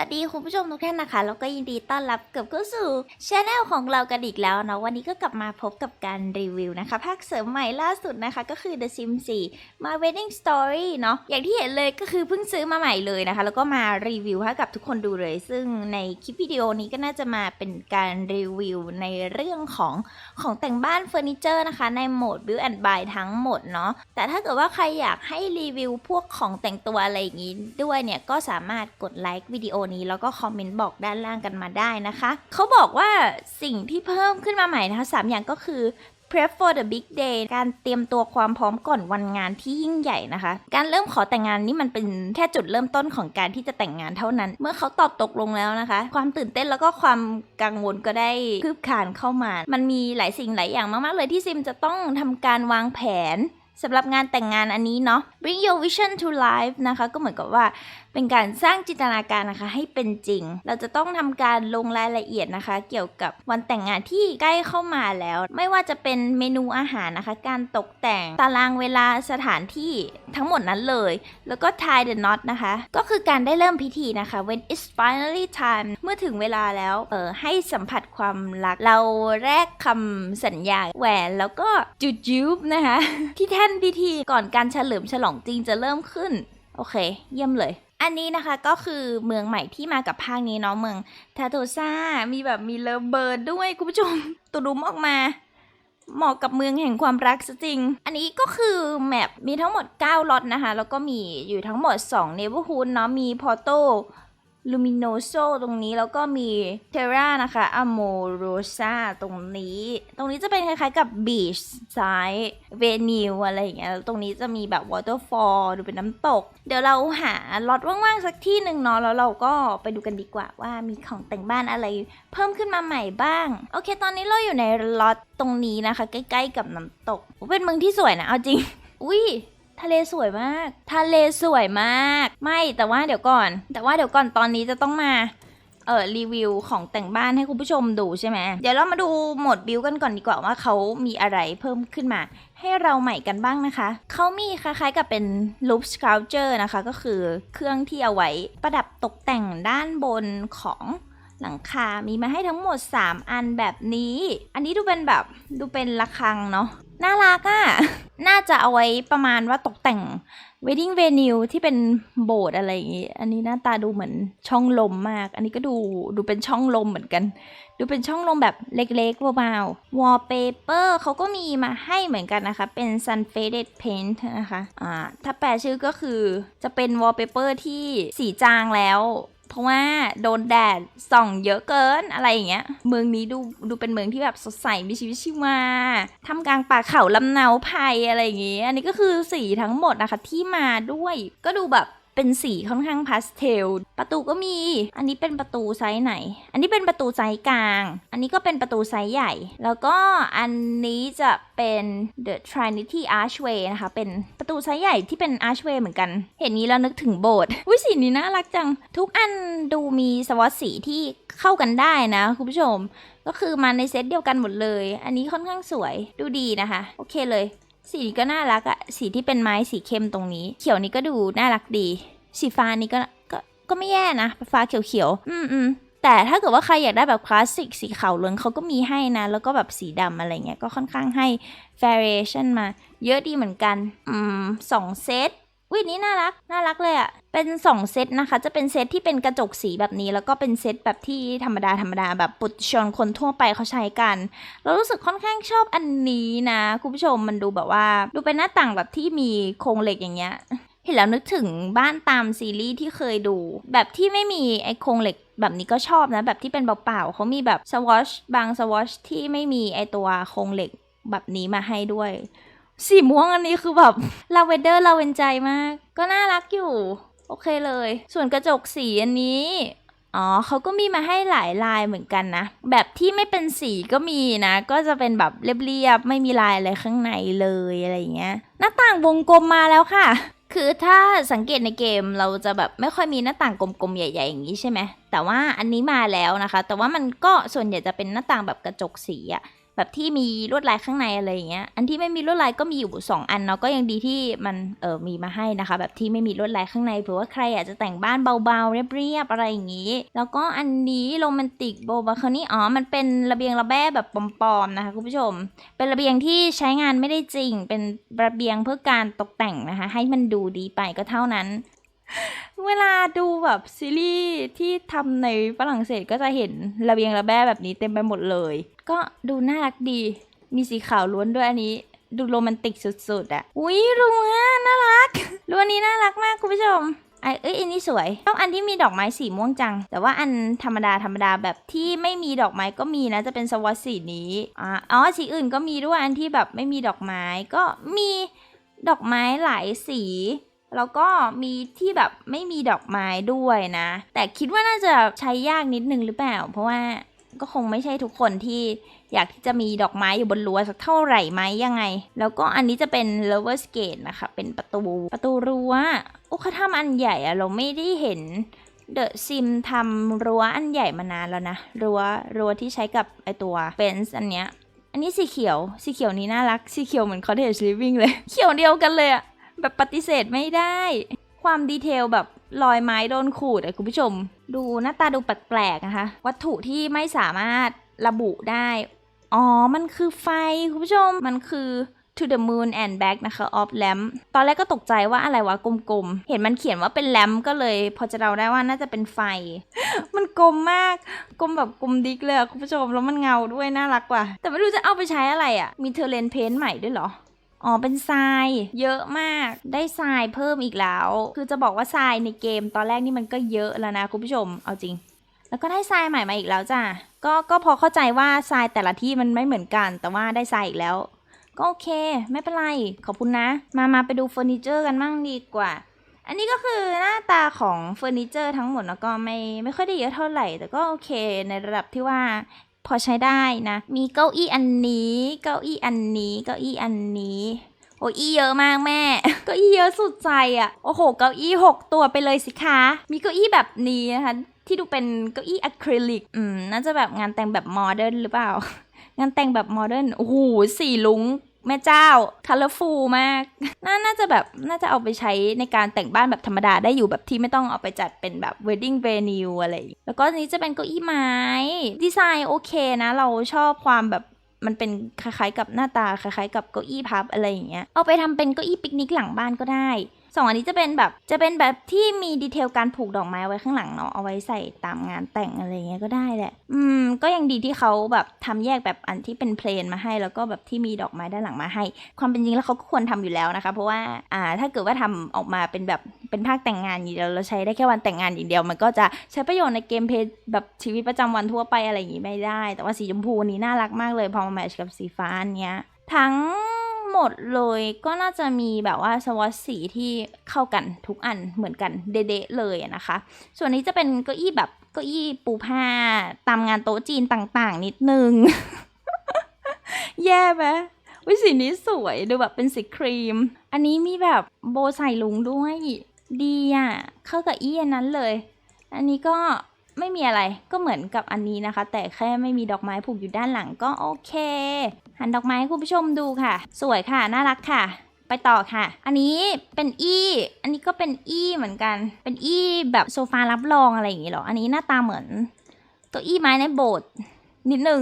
วัสดีคุณผู้ชมทุกท่านนะคะ แล้วก็ยินดีต้อนรับกลับเข้าสู่ช anel ของเรากันอีกแล้วเนาะวันนี้ก็กลับมาพบกับการรีวิวนะคะภาคเสริมใหม่ล่าสุดนะคะ ก็คือ The Sims 4 My Wedding Story เนาะอย่างที่เห็นเลยก็คือเพิ่งซื้อมาใหม่เลยนะคะ แล้วก็มารีวิวให้กับทุกคนดูเลย ซึ่งในคลิปวิดีโอนี้ก็น่าจะมาเป็นการรีวิวในเรื่องของของแต่งบ้านเฟอร์นิเจอร์นะคะ ในโหมด Build and Buy ทั้งหมดเนาะแต่ถ้าเกิดว่าใครอยากให้รีวิวพวกของแต่งตัวอะไรอย่างนี้ด้วยเนี่ยก็สามารถกดไลค์วิดีโอนี้ แล้วก็คอมเมนต์บอกด้านล่างกันมาได้นะคะเขาบอกว่าสิ่งที่เพิ่มขึ้นมาใหม่นะคะสามอย่างก็คือ prep for the big day การเตรียมตัวความพร้อมก่อนวันงานที่ยิ่งใหญ่นะคะ การเริ่มขอแต่งงานนี่มันเป็นแค่จุดเริ่มต้นของการที่จะแต่งงานเท่านั้น เมื่อเขาตอบตกลงแล้วนะคะ ความตื่นเต้นแล้วก็ความกังวลก็ได้คืบคลานเข้ามา มันมีหลายสิ่งหลายอย่างมากๆเลยที่ซิมจะต้องทำการวางแผน สำหรับงานแต่งงานอันนี้เนาะ bring your vision to life นะคะ ก็เหมือนกับว่าเป็นการสร้างจินตนาการนะคะ ให้เป็นจริง เราจะต้องทำการลงรายละเอียดนะคะ เกี่ยวกับวันแต่งงานที่ใกล้เข้ามาแล้ว ไม่ว่าจะเป็นเมนูอาหารนะคะ การตกแต่งตารางเวลาสถานที่ทั้งหมดนั้นเลย แล้วก็ tie the knot นะคะ ก็คือการได้เริ่มพิธีนะคะ when it's finally time เมื่อถึงเวลาแล้วเออให้สัมผัสความรักเราแรกคำสัญญาแหวนแล้วก็จุดยุบนะคะที่แท่นพิธีก่อนการเฉลิมฉลองจริงจะเริ่มขึ้น โอเค เยี่ยมเลย อันนี้นะคะก็คือเมืองใหม่ที่มากับภาคนี้เนาะเมืองทาโตซามีแบบมีเลิฟเบิร์ดด้วยคุณผู้ชมตัวดุมออกมาเหมาะกับเมืองแห่งความรักซะจริง อันนี้ก็คือแมปมีทั้งหมด 9ล็อตนะคะ แล้วก็มีอยู่ทั้งหมด2เนเวอร์ฮูดเนาะ มีพอโต ลูมิโนโซตรงนี้แล้วก็มีเทรานะคะอโมโรซาตรงนี้ ตรงนี้จะเป็นคล้ายๆกับบีชซ้ายเวนิวอะไรอย่างเงี้ยตรงนี้จะมีแบบวอเตอร์ฟอลดูเป็นน้ำตก เดี๋ยวเราหาล็อตว่างๆสักที่หนึ่งเนาะแล้วเราก็ไปดูกันดีกว่าว่ามีของแต่งบ้านอะไรเพิ่มขึ้นมาใหม่บ้าง โอเค ตอนนี้เราอยู่ในล็อตตรงนี้นะคะ ใกล้ ๆ กับน้ำตกเป็นเมืองที่สวยนะเอาจริงอุ้ย ทะเลสวยมาก ทะเลสวยมาก ไม่แต่ว่าเดี๋ยวก่อน แต่ว่าเดี๋ยวก่อนตอนนี้จะต้องมาเออรีวิวของแต่งบ้านให้คุณผู้ชมดูใช่ไหมเดี๋ยวเรามาดูโหมดบิวกันก่อนดีกว่าว่าเขามีอะไรเพิ่มขึ้นมา ให้เราใหม่กันบ้างนะคะ เขามีคล้ายๆกับเป็น loop sculpture นะคะ ก็คือเครื่องที่เอาไว้ประดับตกแต่งด้านบนของหลังคา มีมาให้ทั้งหมด 3 อันแบบนี้ อันนี้ดูเป็นแบบดูเป็นระฆังเนาะ น่ารักอะ่ะ น่าจะเอาไว้ประมาณว่าตกแต่ง wedding venue ที่เป็นโบสถ์อะไรอย่างงี้ อันนี้หน้าตาดูเหมือนช่องลมมาก อันนี้ก็ดูดูเป็นช่องลมเหมือนกัน ดูเป็นช่องลมแบบเล็กๆเบาๆ wallpaper เขาก็มีมาให้เหมือนกันนะคะ เป็น sun faded paint นะคะ อ่า ถ้าแปลชื่อก็คือจะเป็น wallpaper ที่สีจางแล้ว เพราะว่าโดนแดดส่องเยอะเกินอะไรอย่างเงี้ย เมืองนี้ดูดูเป็นเมืองที่แบบสดใสมีชีวิตชีวาทำกลางป่าเขาลำเนาไพรอะไรอย่างเงี้ยอันนี้ก็คือสีทั้งหมดนะคะที่มาด้วย ก็ดูแบบ เป็นสีค่อนข้างพาสเทล ประตูก็มี อันนี้เป็นประตูไซส์ไหน อันนี้เป็นประตูไซส์กลาง อันนี้ก็เป็นประตูไซส์ใหญ่ แล้วก็อันนี้จะเป็น The Trinity Archway นะคะ เป็นประตูไซส์ใหญ่ที่เป็น Archway เหมือนกัน เห็นนี้แล้วนึกถึงโบสถ์อุ้ยสีนี้น่ารักจัง ทุกอันดูมีสวอตสีที่เข้ากันได้นะคุณผู้ชม ก็คือมาในเซตเดียวกันหมดเลย อันนี้ค่อนข้างสวย ดูดีนะคะ โอเคเลย สีนี้ก็น่ารักอะสีที่เป็นไม้สีเข้มตรงนี้ เขียวนี้ก็ดูน่ารักดี สีฟ้านี้ก็ก็ก็ไม่แย่นะฟ้าเขียวๆอืมอืมแต่ถ้าเกิดว่าใครอยากได้แบบคลาสสิกสีขาวเหลืองเขาก็มีให้นะ แล้วก็แบบสีดำอะไรเงี้ยก็ค่อนข้างให้ variation มา เยอะดีเหมือนกัน อืมสองเซต วินี้น่ารัก น่ารักเลยอะ่ะ เป็นสองเซตนะคะ จะเป็นเซตที่เป็นกระจกสีแบบนี้ แล้วก็เป็นเซตแบบที่ธรรมดาธรรมดาแบบปุถุชนคนทั่วไปเขาใช้กัน เรารู้สึกค่อนข้างชอบอันนี้นะ คุณผู้ชมมันดูแบบว่า ดูเป็นหน้าต่างแบบที่มีโครงเหล็กอย่างเงี้ย เห็นแล้วนึกถึงบ้านตามซีรีส์ที่เคยดู แบบที่ไม่มีไอโครงเหล็กแบบนี้ก็ชอบนะ แบบที่เป็นเปล่าๆเขามีแบบสวอชบางสวอชที่ไม่มีไอตัวโครงเหล็กแบบนี้มาให้ด้วย สีม่วงอันนี้คือแบบลาเวนเดอร์ลาเวนใจมาก ก็น่ารักอยู่ โอเคเลย ส่วนกระจกสีอันนี้อ๋อเขาก็มีมาให้หลายลายเหมือนกันนะ แบบที่ไม่เป็นสีก็มีนะ ก็จะเป็นแบบเรียบๆ ไม่มีลายอะไรข้างในเลยอะไรอย่างเงี้ย หน้าต่างวงกลมมาแล้วค่ะ คือถ้าสังเกตในเกมเราจะแบบไม่ค่อยมีหน้าต่างกลมๆ ใหญ่ ๆ อย่างนี้ใช่ไหม แต่ว่าอันนี้มาแล้วนะคะ แต่ว่ามันก็ส่วนใหญ่จะเป็นหน้าต่างแบบกระจกสีอะ แบบที่มีลวดลายข้างในอะไรอย่างเงี้ย อันที่ไม่มีลวดลายก็มีอยู่สองอันเนาะก็ยังดีที่มันเออมีมาให้นะคะ แบบที่ไม่มีลวดลายข้างในเผื่อว่าใครอยากจะแต่งบ้านเบาๆเรียบๆอะไรอย่างงี้ แล้วก็อันนี้โรแมนติกโบบาคานี่อ๋อมันเป็นระเบียงระแบ้แบบปลอมๆนะคะคุณผู้ชม เป็นระเบียงที่ใช้งานไม่ได้จริง เป็นระเบียงเพื่อการตกแต่งนะคะ ให้มันดูดีไปก็เท่านั้น เวลาดูแบบซีรีส์ที่ทำในฝรั่งเศสก็จะเห็นระเบียงระแบ้แบบนี้เต็มไปหมดเลย ก็ดูน่ารักดี มีสีขาวล้วนด้วยอันนี้ ดูโรแมนติกสุดๆอะอุ้ยรัวน่ารักรัวนี้น่ารักมากคุณผู้ชมไอเอ้ยอันนี้สวยต้องอันที่มีดอกไม้สีม่วงจัง แต่ว่าอันธรรมดาธรรมดาแบบที่ไม่มีดอกไม้ก็มีนะจะเป็นสวอตสีนี้อ่าอ๋อสีอื่นก็มีด้วยอันที่แบบไม่มีดอกไม้ก็มีดอกไม้หลายสี แล้วก็มีที่แบบไม่มีดอกไม้ด้วยนะ แต่คิดว่าน่าจะใช้ยากนิดนึงหรือเปล่า เพราะว่าก็คงไม่ใช่ทุกคนที่อยากที่จะมีดอกไม้อยู่บนรั้วสักเท่าไหร่ไหมยังไง แล้วก็อันนี้จะเป็น lovers gate นะคะ เป็นประตูประตูรั้วโอ้เขาทำอันใหญ่อะเราไม่ได้เห็นเดอะซิมทำรั้วอันใหญ่มานานแล้วนะรั้วรั้วที่ใช้กับไอตัวเฟนส์อันเนี้ยอันนี้สีเขียว สีเขียวนี้น่ารัก สีเขียวเหมือน cottage living เลย เขียวเดียวกันเลยอะ แบบปฏิเสธไม่ได้ ความดีเทลแบบรอยไม้โดนขูดอะคุณผู้ชม ดูหน้าตาดูแปลกๆนะคะ วัตถุที่ไม่สามารถระบุได้ อ๋อ มันคือไฟคุณผู้ชม มันคือ to the moon and back นะคะ of lamp ตอนแรกก็ตกใจว่าอะไรวะกลมๆ เห็นมันเขียนว่าเป็นแลมก็เลย พอจะเดาได้ว่าน่าจะเป็นไฟ มันกลมมาก กลมแบบกลมดิกเลยอะคุณผู้ชม แล้วมันเงาด้วยน่ารักว่ะแต่ไม่รู้จะเอาไปใช้อะไรอะมีเทอร์เลนเพนใหม่ด้วยเหรอ อ๋อเป็นทรายเยอะมากได้ทรายเพิ่มอีกแล้ว คือจะบอกว่าทรายในเกมตอนแรกนี่มันก็เยอะแล้วนะคุณผู้ชมเอาจริง แล้วก็ได้ทรายใหม่มาอีกแล้วจ้ะก็ก็พอเข้าใจว่าทรายแต่ละที่มันไม่เหมือนกัน แต่ว่าได้ทรายอีกแล้ว ก็โอเคไม่เป็นไร ขอบคุณนะ มามาไปดูเฟอร์นิเจอร์กันมั่งดีกว่า อันนี้ก็คือหน้าตาของเฟอร์นิเจอร์ทั้งหมดแล้วก็ไม่ไม่ค่อยได้เยอะเท่าไหร่ แต่ก็โอเคในระดับที่ว่า พอใช้ได้นะ มีเก้าอี้อันนี้ เก้าอี้อันนี้ เก้าอี้อันนี้โอ้ยอี้เยอะมากแม่ เก้าอี้เยอะสุดใจอะ่ะ โอ้โห เก้าอี้หกตัวไปเลยสิคะ มีเก้าอี้แบบนี้นะคะ ที่ดูเป็นเก้าอี้อะคริลิก อืม น่าจะแบบงานแต่งแบบโมเดิร์นหรือเปล่า งานแต่งแบบโมเดิร์น โอ้โห สีลุง แม่เจ้าคัลเลอร์ฟูลมากน่าน่าจะแบบน่าจะเอาไปใช้ในการแต่งบ้านแบบธรรมดาได้อยู่แบบที่ไม่ต้องเอาไปจัดเป็นแบบเวดดิ้งเวนิวอะไร แล้วก็อันนี้จะเป็นเก้าอี้ไม้ ดีไซน์โอเคนะ เราชอบความแบบมันเป็นคล้ายๆกับหน้าตาคล้ายๆกับเก้าอี้พับอะไรอย่างเงี้ย เอาไปทำเป็นเก้าอี้ปิกนิกหลังบ้านก็ได้ สองอันนี้จะเป็นแบบจะเป็นแบบที่มีดีเทลการผูกดอกไม้ไว้ข้างหลังเนาะเอาไว้ใส่ตามงานแต่งอะไรเงี้ยก็ได้แหละ อืม ก็ยังดีที่เขาแบบทำแยกแบบอันที่เป็นเพลนมาให้ แล้วก็แบบที่มีดอกไม้ด้านหลังมาให้ ความเป็นจริงแล้วเขาก็ควรทำอยู่แล้วนะคะ เพราะว่าอ่าถ้าเกิดว่าทำออกมาเป็นแบบเป็นภาคแต่งงานอย่างเดียวเราใช้ได้แค่วันแต่งงานอย่างเดียว มันก็จะใช้ประโยชน์ในเกมเพลย์แบบชีวิตประจำวันทั่วไปอะไรอย่างงี้ไม่ได้ แต่ว่าสีชมพูนี้น่ารักมากเลยพอมาแมทช์กับสีฟ้าอันเนี้ยทั้ง หมดเลยก็น่าจะมีแบบว่าสวอตสีที่เข้ากันทุกอันเหมือนกันเดะๆเลยนะคะ ส่วนนี้จะเป็นเก้าอี้แบบเก้าอี้ปูผ้าตามงานโต๊ะจีนต่างๆ นิดนึง แย่ไหมวิสีนี้สวยดูแบบเป็นสีครีม อันนี้มีแบบโบใส่ลุงด้วยดีอะเข้ากับอี้อันนั้นเลย อันนี้ก็ ไม่มีอะไรก็เหมือนกับอันนี้นะคะ แต่แค่ไม่มีดอกไม้ผูกอยู่ด้านหลังก็โอเค หันดอกไม้ให้คุณผู้ชมดูค่ะ สวยค่ะ น่ารักค่ะ ไปต่อค่ะ อันนี้เป็นอี้อันนี้ก็เป็นอี้เหมือนกัน เป็นอี้แบบโซฟารับรองอะไรอย่างงี้หรอ อันนี้หน้าตาเหมือน ตัวอี้ไม้ในโบสถ์นิดนึง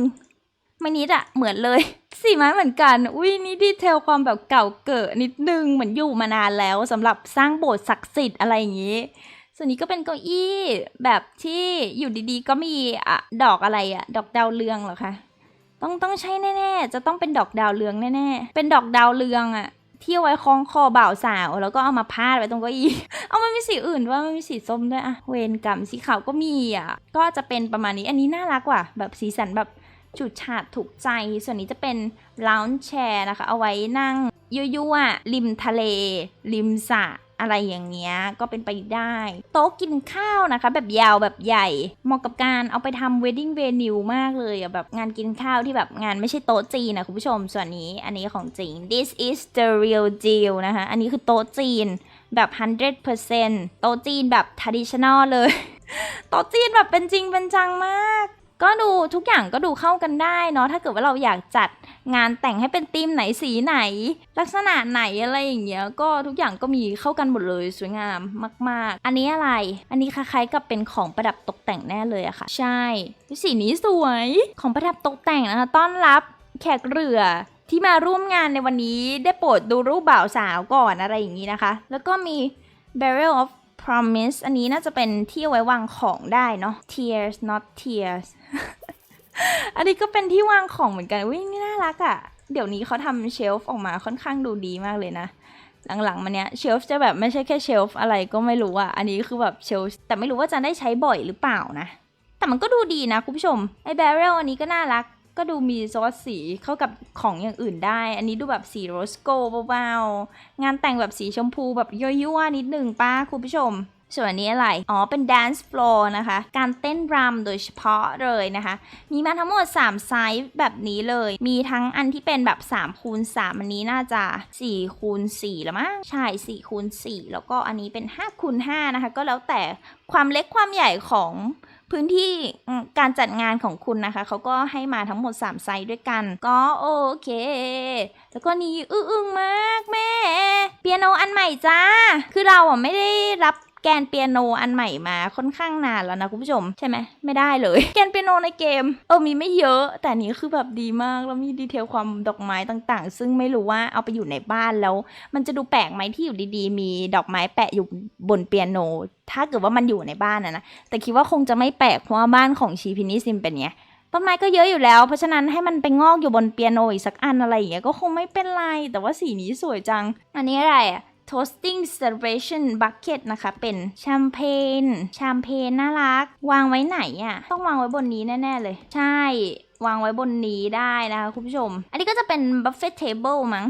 ไม่นิดอะเหมือนเลยสีไม้เหมือนกันอุ้ยนี่ดีเทลความแบบเก่าเกิดนิดนึงเหมือนอยู่มานานแล้วสำหรับสร้างโบสถ์ศักดิ์สิทธิ์อะไรอย่างงี้ ส่วนนี้ก็เป็นเก้าอี้แบบที่อยู่ดีๆ ก็มีอะดอกอะไรอะดอกดาวเรืองเหรอคะต้องต้องใช่แน่ๆ จะต้องเป็นดอกดาวเรืองแน่ๆ เป็นดอกดาวเรืองอะที่เอาไว้คล้องคอบ่าวสาว แล้วก็เอามาพาดไว้ตรงเก้าอี้ เอามันมีสีอื่นว่ามันมีสีส้มด้วยอะเวนกรรมสีขาวก็มีอะก็จะเป็นประมาณนี้อันนี้น่ารักว่ะแบบสีสันแบบฉุดฉาดถูกใจ ส่วนนี้จะเป็นลาวน์แชร์นะคะ เอาไว้นั่งยั่วๆริมทะเล ริมสระ อะไรอย่างเงี้ยก็เป็นไปได้ โต๊ะกินข้าวนะคะ แบบยาวแบบใหญ่ เหมาะกับการเอาไปทำ wedding venue มากเลยอะแบบงานกินข้าวที่แบบงานไม่ใช่โต๊ะจีนนะคุณผู้ชมส่วนนี้อันนี้ของจริง this is the real deal นะคะ อันนี้คือโต๊ะจีนแบบ 100%โต๊ะจีนแบบ traditional เลย โต๊ะจีนแบบเป็นจริงเป็นจังมาก ก็ดูทุกอย่างก็ดูเข้ากันได้เนาะถ้าเกิดว่าเราอยากจัดงานแต่งให้เป็นธีมไหนสีไหน ลักษณะไหนอะไรอย่างเงี้ยก็ทุกอย่างก็มีเข้ากันหมดเลยสวยงามมาก ๆ อันนี้อะไร อันนี้คล้ายๆกับเป็นของประดับตกแต่งแน่เลยอะค่ะ ใช่สีนี้สวยของประดับตกแต่งนะคะต้อนรับแขกเรือที่มาร่วมงานในวันนี้ได้โปรดดูรูปบ่าวสาวก่อนอะไรอย่างนี้นะคะ แล้วก็มี barrel of promise อันนี้น่าจะเป็นที่ไว้วางของได้เนาะ tears not tears อันนี้ก็เป็นที่วางของเหมือนกันอุ้ยนี่น่ารักอะ่ะ เดี๋ยวนี้เขาทำเชลฟ์ออกมาค่อนข้างดูดีมากเลยนะ หลังๆมาเนี้ยเชลฟ์จะแบบไม่ใช่แค่เชลฟ์อะไรก็ไม่รู้อะอันนี้คือแบบเชลฟ์แต่ไม่รู้ว่าจะได้ใช้บ่อยหรือเปล่านะ แต่มันก็ดูดีนะคุณผู้ชม ไอ้แบเรลอันนี้ก็น่ารัก ก็ดูมีซอสสีเข้ากับของอย่างอื่นได้ อันนี้ดูแบบสีโรสโกเบาๆ งานแต่งแบบสีชมพูแบบยั่วๆนิดหนึ่งป้าคุณผู้ชม ส่วนนี้อะไร อ๋อ เป็น dance floor นะคะ การเต้นรำโดยเฉพาะเลยนะคะ มีมาทั้งหมด 3 ไซส์แบบนี้เลย มีทั้งอันที่เป็นแบบ3คูณ3อันนี้น่าจะ4คูณ4แล้วมั้ง ใช่4คูณ4แล้วก็อันนี้เป็น5คูณ5นะคะ ก็แล้วแต่ความเล็กความใหญ่ของพื้นที่การจัดงานของคุณนะคะ เขาก็ให้มาทั้งหมด 3 ไซส์ด้วยกัน ก็โอเค แล้วก็นี่อื้งมากแม่ เปียโนอันใหม่จ้า คือเราอะไม่ได้รับ แกนเปียโนอันใหม่มาค่อนข้างนานแล้วนะคุณผู้ชมใช่ไหมไม่ได้เลย แกนเปียโนในเกมเออมีไม่เยอะ แต่นี้คือแบบดีมากแล้วมีดีเทลความดอกไม้ต่างๆ ซึ่งไม่รู้ว่าเอาไปอยู่ในบ้านแล้ว มันจะดูแปลกไหมที่อยู่ดีๆ มีดอกไม้แปะอยู่บนเปียโน ถ้าเกิดว่ามันอยู่ในบ้านนะนะแต่คิดว่าคงจะไม่แปลกเพราะว่าบ้านของชีพินิซิมเป็นไงต้นไม้ก็เยอะอยู่แล้ว เพราะฉะนั้นให้มันไปงอกอยู่บนเปียโนอีกสักอันอะไรอย่างเงี้ยก็คงไม่เป็นไร แต่ว่าสีนี้สวยจัง อันนี้อะไรอะ toasting celebration bucket นะคะ เป็นแชมเปญแชมเปญน่ารัก วางไว้ไหนอะ่ะ ต้องวางไว้บนนี้แน่ ๆ เลย ใช่ วางไว้บนนี้ได้นะคะคุณผู้ชม อันนี้ก็จะเป็น buffet table มั้ง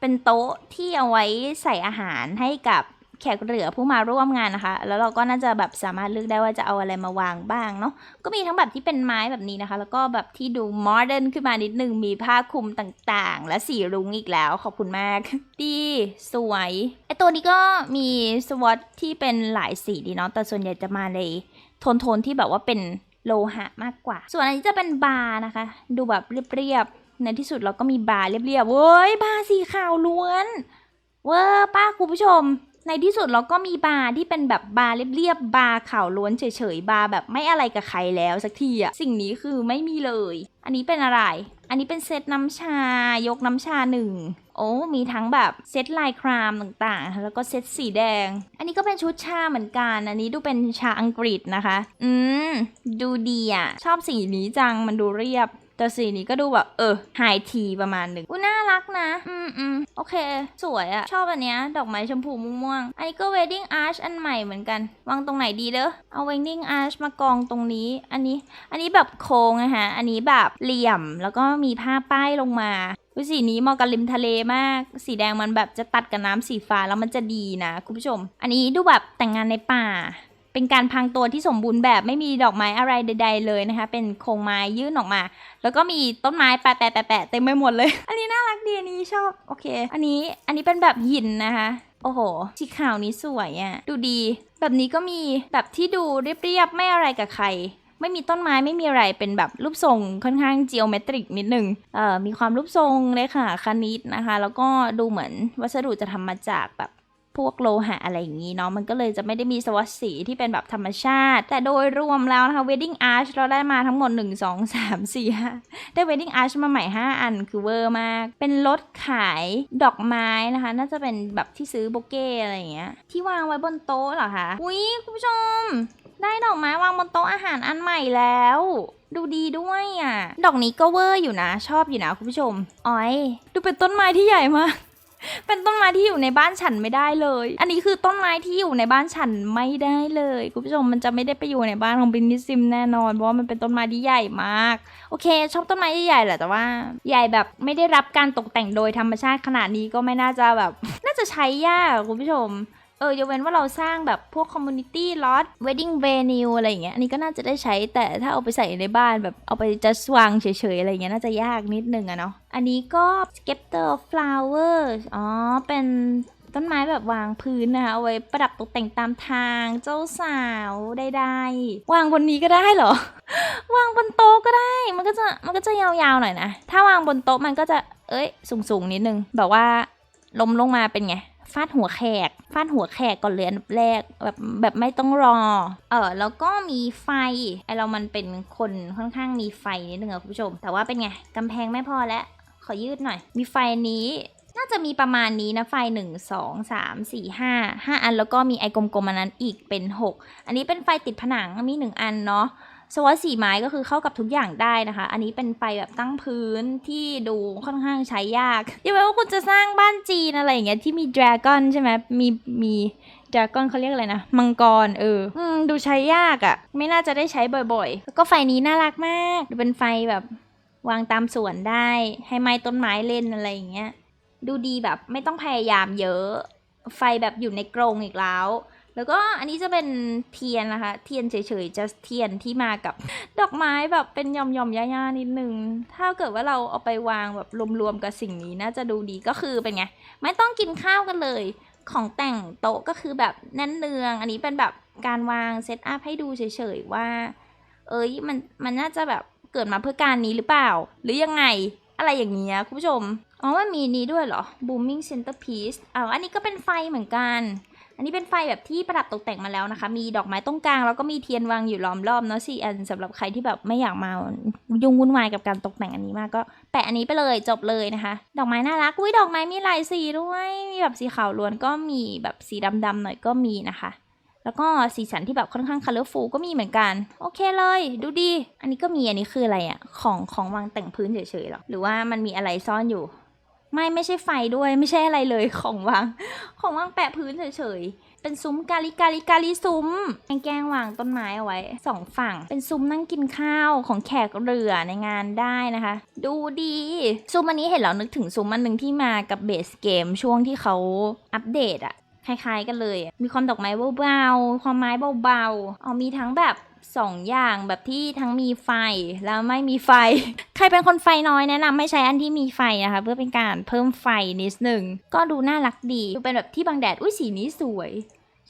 เป็นโต๊ะที่เอาไว้ใส่อาหารให้กับ แขกเหลือผู้มาร่วมงานนะคะ แล้วเราก็น่าจะแบบสามารถเลือกได้ว่าจะเอาอะไรมาวางบ้างเนาะ ก็มีทั้งแบบที่เป็นไม้แบบนี้นะคะ แล้วก็แบบที่ดูโมเดิร์นขึ้นมานิดนึง มีผ้าคลุมต่างๆ และสีรุ้งอีกแล้ว ขอบคุณมาก ดีสวยไอตัวนี้ก็มีสวอตที่เป็นหลายสีดีเนาะ แต่ส่วนใหญ่จะมาในโทนๆที่แบบว่าเป็นโลหะมากกว่า ส่วนอันนี้จะเป็นบาร์นะคะ ดูแบบเรียบๆ ในที่สุดเราก็มีบาร์เรียบๆเว้ยบาร์สีขาวล้วน เวอร์ป้าคุณผู้ชม ในที่สุดเราก็มีบาร์ที่เป็นแบบบาร์เรียบๆบาร์ขาวล้วนเฉยๆบาร์แบบไม่อะไรกับใครแล้วสักทีอะสิ่งนี้คือไม่มีเลย อันนี้เป็นอะไร อันนี้เป็นเซตน้ำชายกน้ำชาหนึ่งโอ้มีทั้งแบบเซตลายครามต่างๆ แล้วก็เซตสีแดง อันนี้ก็เป็นชุดชาเหมือนกัน อันนี้ดูเป็นชาอังกฤษนะคะ อืม ดูดีอะชอบสีนี้จังมันดูเรียบ แต่สีนี้ก็ดูแบบเออไฮทีประมาณหนึ่งอุ้น่ารักนะ อืมอืมโอเค สวยอะชอบอันเนี้ย ดอกไม้ชมพูม่วงๆอันนี้ก็ wedding arch อันใหม่เหมือนกัน วางตรงไหนดีเด้อเอา wedding arch มากองตรงนี้ อันนี้ อันนี้แบบโค้งนะฮะอันนี้แบบเหลี่ยมแล้วก็มีผ้าป้ายลงมาอุ๊ยสีนี้เหมาะกับริมทะเลมาก สีแดงมันแบบจะตัดกับน้ำสีฟ้าแล้วมันจะดีนะคุณผู้ชม อันนี้ดูแบบแต่งงานในป่า เป็นการพังตัวที่สมบูรณ์แบบไม่มีดอกไม้อะไรใด ๆ เลยนะคะ เป็นโครงไม้ยื่นออกมา แล้วก็มีต้นไม้แปะแปะแปะเต็มไปหมดเลย อันนี้น่ารักดีอันนี้ชอบโอเค อันนี้อันนี้เป็นแบบหินนะคะโอ้โห สีขาวนี้สวยอะ่ะ ดูดี แบบนี้ก็มี แบบที่ดูเรียบๆ ไม่อะไรกับใคร ไม่มีต้นไม้ไม่มีอะไร เป็นแบบรูปทรงค่อนข้าง geometric นิดนึง เอ่อ มีความรูปทรงเลยค่ะ คณิตนะคะ แล้วก็ดูเหมือนวัสดุจะทำมาจากแบบ พวกโลหะอะไรอย่างนี้เนาะมันก็เลยจะไม่ได้มีสวัสดสีที่เป็นแบบธรรมชาติ แต่โดยรวมแล้วนะคะ wedding arch เราได้มาทั้งหมด 1 2 3 4 5 ได้ wedding arch มาใหม่ 5 อันคือเวอร์มาก เป็นรถขายดอกไม้นะคะ น่าจะเป็นแบบที่ซื้อโบเก้อะไรอย่างเงี้ยที่วางไว้บนโต๊ะเหรอคะอุ้ยคุณผู้ชม ได้ดอกไม้วางบนโต๊ะอาหารอันใหม่แล้วดูดีด้วยอะ ดอกนี้ก็เวอร์อยู่นะ ชอบอยู่นะคุณผู้ชม อ้อย ดูเป็นต้นไม้ที่ใหญ่มาก เป็นต้นไม้ที่อยู่ในบ้านฉันไม่ได้เลย อันนี้คือต้นไม้ที่อยู่ในบ้านฉันไม่ได้เลย คุณผู้ชมมันจะไม่ได้ไปอยู่ในบ้านของบินนิซิมแน่นอน เพราะว่ามันเป็นต้นไม้ที่ใหญ่มาก โอเค ชอบต้นไม้ใหญ่ๆแหละแต่ว่า ใหญ่แบบไม่ได้รับการตกแต่งโดยธรรมชาติขนาดนี้ก็ไม่น่าจะแบบ น่าจะใช้ยากคุณผู้ชม เออยกเว้นว่าเราสร้างแบบพวก community lot wedding venue อะไรอย่างเงี้ยอันนี้ก็น่าจะได้ใช้แต่ถ้าเอาไปใส่ในบ้านแบบเอาไปจะสวางเฉยๆ อะไรเงี้ยน่าจะยากนิดนึงอะเนาะอันนี้ก็ scepter flowers อ๋อ เป็นต้นไม้แบบวางพื้นนะคะเอาไว้ประดับตกแต่งตามทางเจ้าสาวใดๆวางบนนี้ก็ได้เหรอ วางบนโต๊ะก็ได้ มันก็จะมันก็จะยาวๆหน่อยนะ ถ้าวางบนโต๊ะมันก็จะเอ้ยสูงๆนิดนึงแบบว่าล้มลงมาเป็นไง ฟาดหัวแขก ฟาดหัวแขกก่อนเลยอันดับแรกแบบแบบไม่ต้องรอ เออแล้วก็มีไฟไอเรามันเป็นคนค่อนข้างมีไฟนิดนึงอะคุณผู้ชม แต่ว่าเป็นไงกำแพงไม่พอแล้วขอยืดหน่อย มีไฟนี้น่าจะมีประมาณนี้นะไฟหนึ่งสองสามสี่ห้าห้าอันแล้วก็มีไอ้กลมๆอันนั้นอีกเป็นหกอันนี้เป็นไฟติดผนังมีหนึ่งอันเนาะ สวอตสีไม้ก็คือเข้ากับทุกอย่างได้นะคะ อันนี้เป็นไฟแบบตั้งพื้นที่ดูค่อนข้างใช้ยากย่าไปว่าคุณจะสร้างบ้านจีนอะไรอย่างเงี้ยที่มีดราก้อนใช่ไหมมีมีดราก้อนเขาเรียกอะไรนะ มังกรเอออดูใช้ยากอะ่ะ ไม่น่าจะได้ใช้บ่อยๆ แล้วก็ไฟนี้น่ารักมาก ดูเป็นไฟแบบวางตามสวนได้ ให้ไม้ต้นไม้เล่นอะไรอย่างเงี้ย ดูดีแบบไม่ต้องพยายามเยอะ ไฟแบบอยู่ในกรงอีกแล้ว แล้วก็อันนี้จะเป็นเทียนนะคะ เทียนเฉยๆจะเทียนที่มากับดอกไม้แบบเป็นหย่อมๆย่าๆนิดนึง ถ้าเกิดว่าเราเอาไปวางแบบรวมๆกับสิ่งนี้น่าจะดูดีก็คือเป็นไง ไม่ต้องกินข้าวกันเลย ของแต่งโต๊ะก็คือแบบแน่นเนือง อันนี้เป็นแบบการวางเซตอัพให้ดูเฉยๆว่า เอ้ยมันมันน่าจะแบบเกิดมาเพื่อการนี้หรือเปล่า หรือยังไงอะไรอย่างเงี้ยคุณผู้ชม อ๋อมันมีนี้ด้วยเหรอ booming centerpiece อ้าอันนี้ก็เป็นไฟเหมือนกัน อันนี้เป็นไฟแบบที่ประดับตกแต่งมาแล้วนะคะ มีดอกไม้ตรงกลางแล้วก็มีเทียนวางอยู่ล้อมรอบเนาะสี่อันสำหรับใครที่แบบไม่อยากมายุ่งวุ่นวายกับการตกแต่งอันนี้มากก็ แปะอันนี้ไปเลยจบเลยนะคะ ดอกไม้น่ารักอุ้ยดอกไม้มีหลายสีด้วยมีแบบสีขาวล้วนก็มีแบบสีดำๆหน่อยก็มีนะคะ แล้วก็สีสันที่แบบค่อนข้างคัลเลอร์ฟูก็มีเหมือนกัน โอเคเลย ดูดี อันนี้ก็มีอันนี้คืออะไรอะของของวางแต่งพื้นเฉยๆหรอหรือว่ามันมีอะไรซ่อนอยู่ ไม่ไม่ใช่ไฟด้วยไม่ใช่อะไรเลยของวาง ของวางแปะพื้นเฉยๆ เป็นซุ้มกาลิกาลิกาลิซุ้มแกล้งวางต้นไม้เอาไว้สองฝั่ง เป็นซุ้มนั่งกินข้าวของแขกเรือในงานได้นะคะ ดูดีซุ้มอันนี้เห็นแล้วนึกถึงซุ้มอันหนึ่งที่มากับเบสเกมช่วงที่เขาอัปเดตอะคล้ายๆกันเลย มีความดอกไม้เบาๆ ความไม้เบาๆ อ๋อมีทั้งแบบ สองอย่างแบบที่ทั้งมีไฟแล้วไม่มีไฟ ใครเป็นคนไฟน้อยแนะนำให้ใช้อันที่มีไฟนะคะ เพื่อเป็นการเพิ่มไฟนิดหนึ่งก็ดูน่ารักดีดูเป็นแบบที่บังแดดอุ้ยสีนี้สวย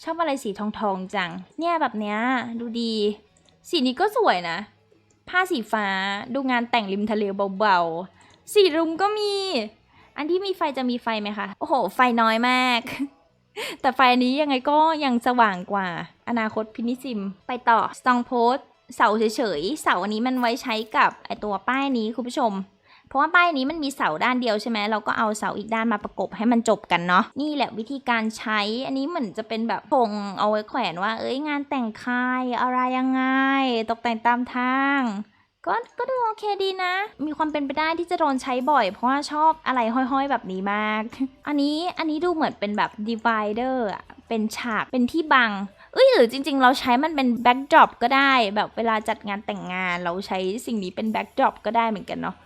ชอบอะไรสีทองทองจัง เนี่ยแบบเนี้ยดูดี สีนี้ก็สวยนะ ผ้าสีฟ้าดูงานแต่งริมทะเลเบาๆสีรุ้งก็มี อันที่มีไฟจะมีไฟไหมคะโอ้โห ไฟน้อยมาก แต่ไฟนี้ยังไงก็ยังสว่างกว่าอนาคตพินิซิม ไปต่อ Strong Post เสาเฉยๆ เสาอันนี้มันไว้ใช้กับไอตัวป้ายนี้คุณผู้ชม เพราะว่าป้ายนี้มันมีเสาด้านเดียวใช่ไหมเราก็เอาเสาอีกด้านมาประกบให้มันจบกันเนาะนี่แหละวิธีการใช้ อันนี้เหมือนจะเป็นแบบพงเอาไว้แขวนว่า เอ้ยงานแต่งค่ายอะไรยังไง ตกแต่งตามทาง ก็ก็ดูโอเคดีนะ มีความเป็นไปได้ที่จะโดนใช้บ่อย เพราะว่าชอบอะไรห้อยๆแบบนี้มาก อันนี้อันนี้ดูเหมือนเป็นแบบ divider อะเป็นฉากเป็นที่บังเอ้ยหรือจริง ๆ เราใช้มันเป็นแบ็กดรอปก็ได้ แบบเวลาจัดงานแต่งงาน เราใช้สิ่งนี้เป็นแบ็กดรอปก็ได้เหมือนกันเนาะ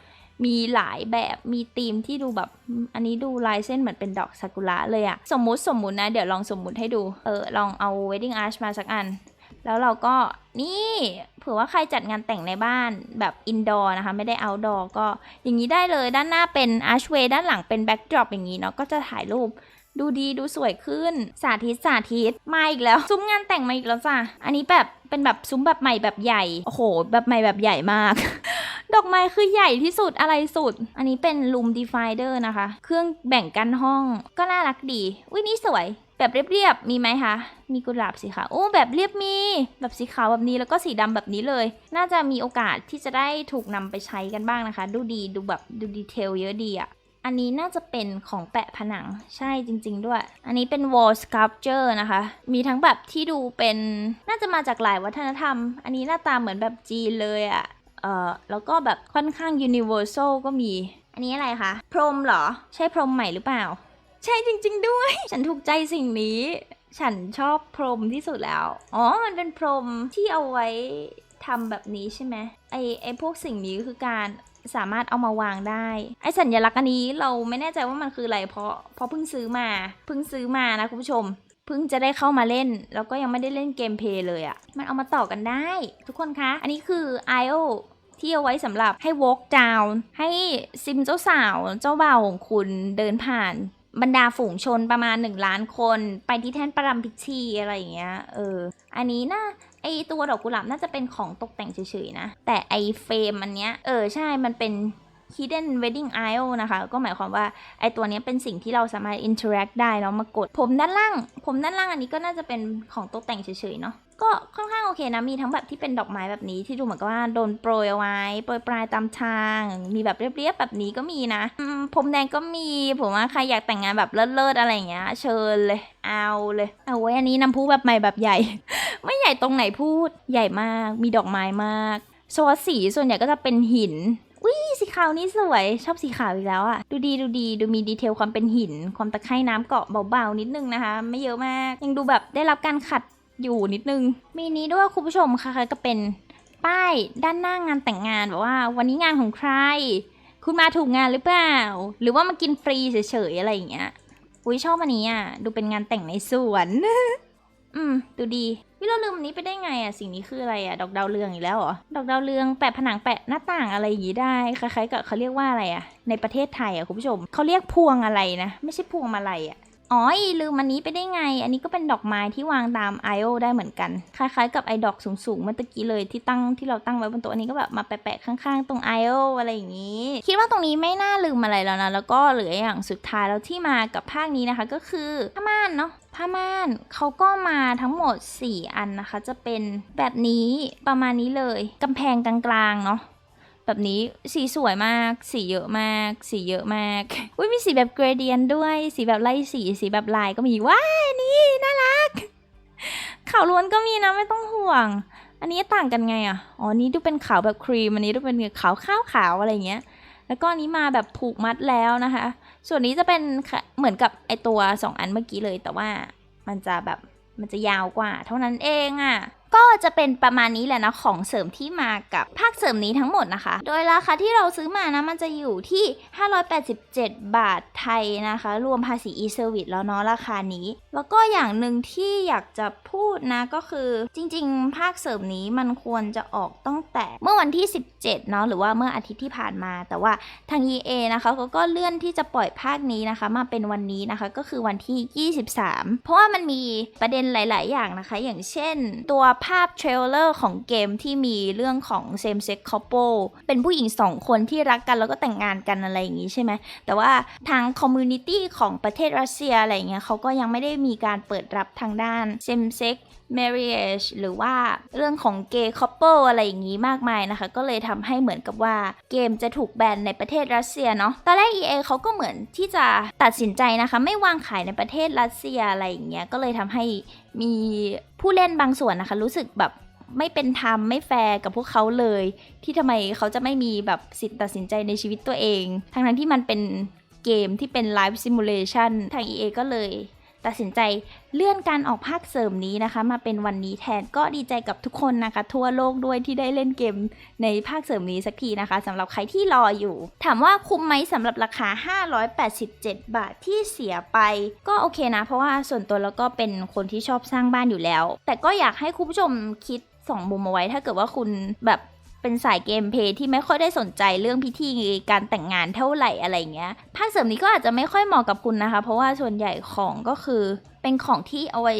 มีหลายแบบมีธีมที่ดูแบบ อันนี้ดูลายเส้นเหมือนเป็นดอกซากุระเลยอะสมมุติสมมุตินะ เดี๋ยวลองสมมุติให้ดู เออ ลองเอา wedding arch มาสักอัน แล้วเราก็นี่เผื่อว่าใครจัดงานแต่งในบ้านแบบอินดอร์นะคะ ไม่ได้ outdoor ก็อย่างนี้ได้เลยด้านหน้าเป็น archway ด้านหลังเป็น backdrop อย่างนี้เนาะก็จะถ่ายรูปดูดีดูสวยขึ้นสาธิตสาธิตมาอีกแล้ว ซุ้มงานแต่งมาอีกแล้วจ้ะอันนี้แบบเป็นแบบซุ้มแบบใหม่แบบใหญ่โอ้โห แบบใหม่แบบใหญ่มาก ดอกไม้คือใหญ่ที่สุดอะไรสุด อันนี้เป็น room divider นะคะ เครื่องแบ่งกันห้องก็น่ารักดีอุ้ยนี่สวย แบบเรียบๆมีไหมคะ มีกุหลาบสีขาวโอ้แบบเรียบมี แบบสีขาวแบบนี้แล้วก็สีดำแบบนี้เลย น่าจะมีโอกาสที่จะได้ถูกนำไปใช้กันบ้างนะคะ ดูดีดูแบบดูดีเทลเยอะดีอะอันนี้น่าจะเป็นของแปะผนังใช่จริง ๆ ด้วย อันนี้เป็น wall sculpture นะคะ มีทั้งแบบที่ดูเป็นน่าจะมาจากหลายวัฒนธรรม อันนี้หน้าตาเหมือนแบบจีนเลยอะเอ่อแล้วก็แบบค่อนข้าง universal ก็มี อันนี้อะไรคะ พรมเหรอ ใช่พรมใหม่หรือเปล่า ใช่จริง ๆ ด้วย ฉันถูกใจสิ่งนี้ ฉันชอบพรมที่สุดแล้ว อ๋อ มันเป็นพรมที่เอาไว้ทำแบบนี้ใช่ไหมไอไอพวกสิ่งนี้คือการสามารถเอามาวางได้ ไอสัญญลักษณ์อันนี้เราไม่แน่ใจว่ามันคืออะไรเพราะเพราะเพิ่งซื้อมา เพิ่งซื้อมานะคุณผู้ชม เพิ่งจะได้เข้ามาเล่น แล้วก็ยังไม่ได้เล่นเกมเพลย์เลยอะ่ะ มันเอามาต่อกันได้ ทุกคนคะ อันนี้คือ I.O. ที่เอาไว้สำหรับให้ walk down ให้ซิมเจ้าสาวเจ้าบ่าวของคุณเดินผ่าน บรรดาฝูงชนประมาณ 1 ล้านคน ไปที่แท่นประรำพิธีอะไรอย่างเงี้ยเออ อันนี้น่าไอตัวดอกกุหลาบน่าจะเป็นของตกแต่งเฉยๆนะ แต่ไอเฟรมอันเนี้ยเออใช่มันเป็น hidden wedding aisle นะคะ ก็หมายความว่าไอตัวนี้เป็นสิ่งที่เราสามารถ interact ได้เนาะมากด ผมด้านล่าง ผมด้านล่างอันนี้ก็น่าจะเป็นของตกแต่งเฉยๆเนาะก็ค่อนข้างโอเคนะ มีทั้งแบบที่เป็นดอกไม้แบบนี้ที่ดูเหมือนกับว่าโดนโปรยเอาไว้ โปรยปลายตามทาง มีแบบเรียบๆแบบนี้ก็มีนะผมแดงก็มี ผมว่าใครอยากแต่งงานแบบเลิศๆอะไรอย่างเงี้ย เชิญเลย เอาเลย เอาไว้อันนี้น้ำพุแบบใหม่แบบใหญ่ ไม่ใหญ่ตรงไหนพูด ใหญ่มาก มีดอกไม้มากโซนสีส่วนใหญ่ก็จะเป็นหิน อุ้ยสีขาวนี่สวย ชอบสีขาวอีกแล้วอะดูดีดูดีดูมีดีเทลความเป็นหิน ความตะไคร่น้ำเกาะเบาๆนิดนึงนะคะ ไม่เยอะมาก ยังดูแบบได้รับการขัดอยู่นิดนึง มีนี้ด้วยคุณผู้ชมค่ะก็เป็นป้ายด้านหน้างานแต่งงานแบบว่า วันนี้งานของใคร คุณมาถูกงานหรือเปล่า หรือว่ามากินฟรีเฉยๆอะไรอย่างเงี้ยอุ้ยชอบอันนี้อะดูเป็นงานแต่งในสวน อืม ดูดี วิเราลืมอันนี้ไปได้ไงอะสิ่งนี้คืออะไรอะดอกดาวเรืองอีกแล้วเหรอ ดอกดาวเรืองแปะผนังแปะหน้าต่างอะไรอย่างงี้ได้ คล้ายๆกับเขาเรียกว่าอะไรอะในประเทศไทยอะคุณผู้ชม เขาเรียกพวงอะไรนะ ไม่ใช่พวงมาลัยอะอ๋อลืมอันนี้ไปได้ไง อันนี้ก็เป็นดอกไม้ที่วางตามไอโอได้เหมือนกัน คล้ายๆกับไอดอกสูงๆเมื่อตะกี้เลยที่ตั้งที่เราตั้งไว้บนโต๊ะอันนี้ก็แบบมาแปะๆข้างๆ ตรงไอโออะไรอย่างนี้ คิดว่าตรงนี้ไม่น่าลืมอะไรแล้วนะ แล้วก็เหลืออย่างสุดท้ายแล้วที่มากับภาคนี้นะคะ ก็คือผ้าม่านเนาะ ผ้าม่านเขาก็มาทั้งหมด 4 อันนะคะ จะเป็นแบบนี้ประมาณนี้เลยกำแพงกลางๆเนาะแบบนี้สีสวยมาก สีเยอะมาก สีเยอะมากอุ้ยมีสีแบบเกรเดียนด้วย สีแบบไล่สีสีแบบลายก็มีว้านี่น่ารักขาวล้วนก็มีนะไม่ต้องห่วง อันนี้ต่างกันไงอะอ๋อนี้ดูเป็นขาวแบบครีมอันนี้ดูเป็นขาวข้าวขาวอะไรอย่างเงี้ย แล้วก็อันนี้มาแบบผูกมัดแล้วนะคะ ส่วนนี้จะเป็นเหมือนกับไอตัว 2 อันเมื่อกี้เลย แต่ว่ามันจะแบบมันจะยาวกว่า เท่านั้นเองอะ่ะ ก็จะเป็นประมาณนี้แหละนะของเสริมที่มากับภาคเสริมนี้ทั้งหมดนะคะ โดยราคาที่เราซื้อมานะมันจะอยู่ที่ 587 บาทไทยนะคะ รวมภาษี e-service แล้วเนาะราคานี้ แล้วก็อย่างหนึ่งที่อยากจะพูดนะก็คือจริง ๆ ภาคเสริมนี้มันควรจะออกตั้งแต่เมื่อวันที่ 17 เนาะหรือว่าเมื่ออาทิตย์ที่ผ่านมา แต่ว่าทาง EA นะคะเขาก็เลื่อนที่จะปล่อยภาคนี้นะคะ มาเป็นวันนี้นะคะก็คือวันที่ 23 เพราะว่ามันมีประเด็นหลาย ๆ อย่างนะคะ อย่างเช่นตัวภาพเทรลเลอร์ของเกมที่มีเรื่องของ same sex couple เป็นผู้หญิงสองคนที่รักกันแล้วก็แต่งงานกันอะไรอย่างนี้ใช่ไหม แต่ว่าทางคอมมูนิตี้ของประเทศรัสเซียอะไรเงี้ยเขาก็ยังไม่ได้มีการเปิดรับทางด้าน same sex marriage หรือว่าเรื่องของ gay couple อะไรอย่างนี้มากมายนะคะ ก็เลยทำให้เหมือนกับว่าเกมจะถูกแบนในประเทศรัสเซียเนาะตอนแรก EA เขาก็เหมือนที่จะตัดสินใจนะคะ ไม่วางขายในประเทศรัสเซียอะไรอย่างเงี้ยก็เลยทำให้มีผู้เล่นบางส่วนนะคะ รู้สึกแบบไม่เป็นธรรมไม่แฟร์กับพวกเขาเลย ที่ทำไมเขาจะไม่มีแบบสิทธิ์ตัดสินใจในชีวิตตัวเอง ทั้งทั้งๆที่มันเป็นเกมที่เป็นไลฟ์ซิมูเลชันทาง EA ก็เลย ตัดสินใจเลื่อนการออกภาคเสริมนี้นะคะ มาเป็นวันนี้แทนก็ดีใจกับทุกคนนะคะ ทั่วโลกด้วยที่ได้เล่นเกมในภาคเสริมนี้สักทีนะคะสำหรับใครที่รออยู่ ถามว่าคุ้มไหมสำหรับราคา 587 บาทที่เสียไป ก็โอเคนะ เพราะว่าส่วนตัวแล้วก็เป็นคนที่ชอบสร้างบ้านอยู่แล้ว แต่ก็อยากให้คุณผู้ชมคิดสองมุมเอาไว้ถ้าเกิดว่าคุณแบบ เป็นสายเกมเพย์ที่ไม่ค่อยได้สนใจเรื่องพิธีการแต่งงานเท่าไหร่อะไรเงี้ยภาคเสริมนี้ก็อาจจะไม่ค่อยเหมาะกับคุณนะคะ เพราะว่าส่วนใหญ่ของก็คือเป็นของที่เอาไว้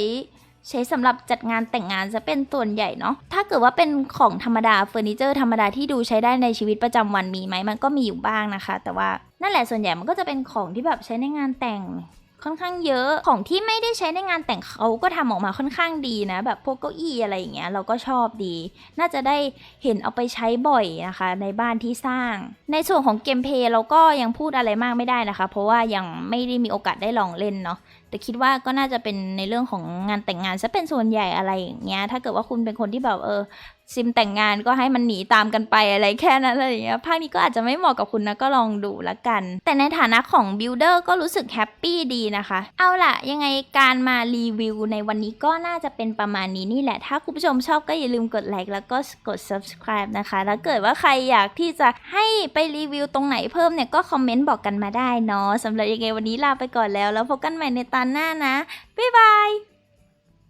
ใช้สำหรับจัดงานแต่งงานจะเป็นส่วนใหญ่เนาะ ถ้าเกิดว่าเป็นของธรรมดาเฟอร์นิเจอร์ธรรมดาที่ดูใช้ได้ในชีวิตประจำวันมีไหมมันก็มีอยู่บ้างนะคะ แต่ว่านั่นแหละส่วนใหญ่มันก็จะเป็นของที่แบบใช้ในงานแต่ง ค่อนข้างเยอะของที่ไม่ได้ใช้ในงานแต่งเขาก็ทำออกมาค่อนข้างดีนะ แบบพวกเก้าอี้อะไรอย่างเงี้ยเราก็ชอบดี น่าจะได้เห็นเอาไปใช้บ่อยนะคะ ในบ้านที่สร้าง ในส่วนของเกมเพลย์เราก็ยังพูดอะไรมากไม่ได้นะคะ เพราะว่ายังไม่ได้มีโอกาสได้ลองเล่นเนาะแต่คิดว่าก็น่าจะเป็นในเรื่องของงานแต่งงานซะเป็นส่วนใหญ่อะไรอย่างเงี้ยถ้าเกิดว่าคุณเป็นคนที่แบบเออ ซิมแต่งงานก็ให้มันหนีตามกันไปอะไรแค่นั้นอะไรอย่างเงี้ยภาคนี้ก็อาจจะไม่เหมาะกับคุณนะก็ลองดูละกัน แต่ในฐานะของบิลดเออร์ก็รู้สึกแฮปปี้ดีนะคะ เอาล่ะ ยังไงการมารีวิวในวันนี้ก็น่าจะเป็นประมาณนี้นี่แหละ ถ้าคุณผู้ชมชอบก็อย่าลืมกดไลค์แล้วก็กด subscribe นะคะ แล้วเกิดว่าใครอยากที่จะให้ไปรีวิวตรงไหนเพิ่มเนี่ยก็คอมเมนต์บอกกันมาได้เนาะสำหรับยังไงวันนี้ลาไปก่อนแล้ว แล้วพบกันใหม่ในตอนหน้านะบ๊ายบาย